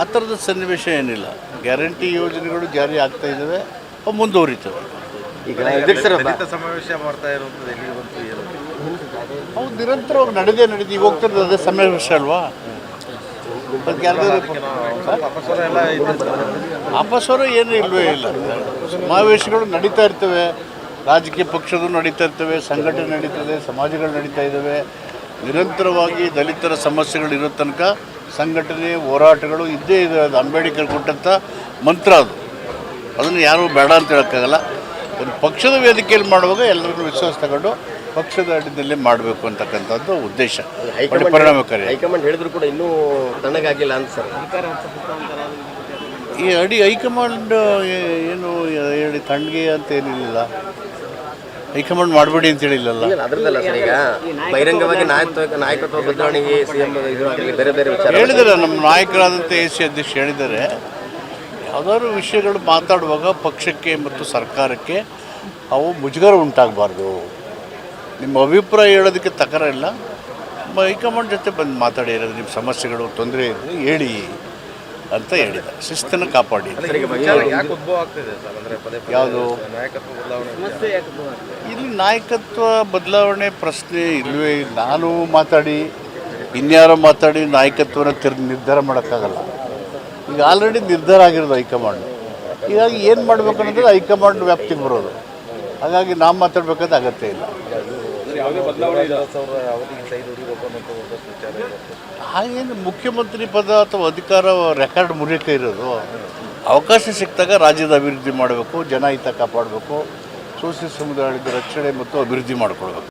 ಆ ಥರದ ಸನ್ನಿವೇಶ ಏನಿಲ್ಲ. ಗ್ಯಾರಂಟಿ ಯೋಜನೆಗಳು ಜಾರಿ ಆಗ್ತಾ ಇದ್ದಾವೆ ಅವು ಮುಂದುವರಿತವೆ. ಈಗ ಸಮಾವೇಶ ಮಾಡ್ತಾ ಅವು ನಿರಂತರವಾಗಿ ನಡೆದೇ ನಡೆದು ಈಗ ಹೋಗ್ತಿರೋದು ಅದೇ ಸಮಾವೇಶ ಅಲ್ವಾ? ಅಪಸ್ವರ ಎಲ್ಲ ಇದ್ದಿತ್ತು ಅಪಸ್ವರ ಏನು ಇಲ್ವೇ ಇಲ್ಲ. ಸಮಾವೇಶಗಳು ನಡೀತಾ ಇರ್ತವೆ. ರಾಜಕೀಯ ಪಕ್ಷಗಳು ನಡೀತಾ ಇರ್ತವೆ ಸಂಘಟನೆ ನಡೀತದೆ ಸಮಾಜಗಳು ನಡೀತಾ ಇದ್ದಾವೆ. ನಿರಂತರವಾಗಿ ದಲಿತರ ಸಮಸ್ಯೆಗಳು ಇರೋ ತನಕ ಸಂಘಟನೆ ಹೋರಾಟಗಳು ಇದ್ದೇ ಇದೆ. ಅದು ಅಂಬೇಡ್ಕರ್ ಕೊಟ್ಟಂಥ ಮಂತ್ರ ಅದು. ಅದನ್ನು ಯಾರೂ ಬೇಡ ಅಂತ ಹೇಳೋಕ್ಕಾಗಲ್ಲ. ಒಂದು ಪಕ್ಷದ ವೇದಿಕೆಯಲ್ಲಿ ಮಾಡುವಾಗ ಎಲ್ಲರನ್ನು ವಿಶ್ವಾಸ ತಗೊಂಡು ಪಕ್ಷದ ಅಡಿನಲ್ಲಿ ಮಾಡಬೇಕು ಅಂತಕ್ಕಂಥದ್ದು ಉದ್ದೇಶ. ಪರಿಣಾಮಕಾರಿ. ಹೈಕಮಾಂಡ್ ಹೇಳಿದ್ರು ಕೂಡ ಇನ್ನೂ ತಣ್ಣಗಾಗಿಲ್ಲ ಅಂತ ಸರ್. ಈ ಅಡಿ ಹೈಕಮಾಂಡ್ ಏನು ಹೇಳಿ ತಣ್ಣಗೆ ಅಂತ ಏನಿಲ್ಲ. ಹೈಕಮಾಂಡ್ ಮಾಡಬೇಡಿ ಅಂತ ಹೇಳಿಲ್ಲ ಇಲ್ಲ ಅದರದ್ದಲ್ಲ ಸರ್ ಈಗ. ಬಹಿರಂಗವಾಗಿ ನಾಯಕತ್ವ ನಾಯಕತ್ವ ಬದಲಾವಣೆಗೆ ಸಿಎಂ ಇದು ಆಗಲಿ ಬೇರೆ ಬೇರೆ ವಿಚಾರ ಹೇಳಿದ್ದಾರೆ ನಮ್ಮ ನಾಯಕರಾದಂಥ ಎ ಸಿ ಅಧ್ಯಕ್ಷ ಹೇಳಿದ್ದಾರೆ. ಯಾವ್ದಾದ್ರು ವಿಷಯಗಳು ಮಾತಾಡುವಾಗ ಪಕ್ಷಕ್ಕೆ ಮತ್ತು ಸರ್ಕಾರಕ್ಕೆ ಅವು ಮುಜುಗರ ಉಂಟಾಗಬಾರ್ದು. ನಿಮ್ಮ ಅಭಿಪ್ರಾಯ ಹೇಳೋದಕ್ಕೆ ತಕರ ಇಲ್ಲ ಮ- ಹೈಕಮಾಂಡ್ ಜೊತೆ ಬಂದು ಮಾತಾಡಿ ನಿಮ್ಮ ಸಮಸ್ಯೆಗಳು ತೊಂದರೆ ಇದ್ದರೆ ಹೇಳಿ. ಅಂತ ಹೇಳಿದೆ ಶಿಸ್ತನ್ನು ಕಾಪಾಡಿ. ಅಲ್ಲ, ಈ ವಿಚಾರ ಯಾಕೆ ಉದ್ಭವ ಸರ್? ಅಂದ್ರೆ ಪದೇ ಪದೇ ಯಾವುದು? ನಾಯಕತ್ವ ಬದಲಾವಣೆ ಸಮಸ್ಯೆ ಯಾಕೆ ಉದ್ಭವ? ಇಲ್ಲಿ ನಾಯಕತ್ವ ಬದಲಾವಣೆ ಪ್ರಶ್ನೆ ಇಲ್ಲವೇ ಇಲ್ಲ. ನಾನು ಮಾತಾಡಿ ಇನ್ಯಾರೋ ಮಾತಾಡಿ ನಾಯಕತ್ವನ ತಿರ್ ನಿರ್ಧಾರ ಮಾಡೋಕ್ಕಾಗಲ್ಲ. ಈಗ ಆಲ್ರೆಡಿ ನಿರ್ಧಾರ ಆಗಿರೋದು ಹೈಕಮಾಂಡ್. ಹೀಗಾಗಿ ಏನು ಮಾಡಬೇಕು ಅನ್ನೋದು ಹೈಕಮಾಂಡ್ ವ್ಯಾಪ್ತಿಗೆ ಬರೋದು. ಹಾಗಾಗಿ ನಾವು ಮಾತಾಡ್ಬೇಕಾದ ಅಗತ್ಯ ಇಲ್ಲ. ಹಾಗೇನು ಮುಖ್ಯಮಂತ್ರಿ ಪದ ಅಥವಾ ಅಧಿಕಾರ ರೆಕಾರ್ಡ್ ಮುರಿಯೋಕೆ ಇರೋದು. ಅವಕಾಶ ಸಿಕ್ಕಿದಾಗ ರಾಜ್ಯದ ಅಭಿವೃದ್ಧಿ ಮಾಡಬೇಕು, ಜನಹಿತ ಕಾಪಾಡಬೇಕು ಸೋಷಿಯಲ್ ಸಮುದಾಯದ ರಕ್ಷಣೆ ಮತ್ತು ಅಭಿವೃದ್ಧಿ ಮಾಡಿಕೊಳ್ಬೇಕು.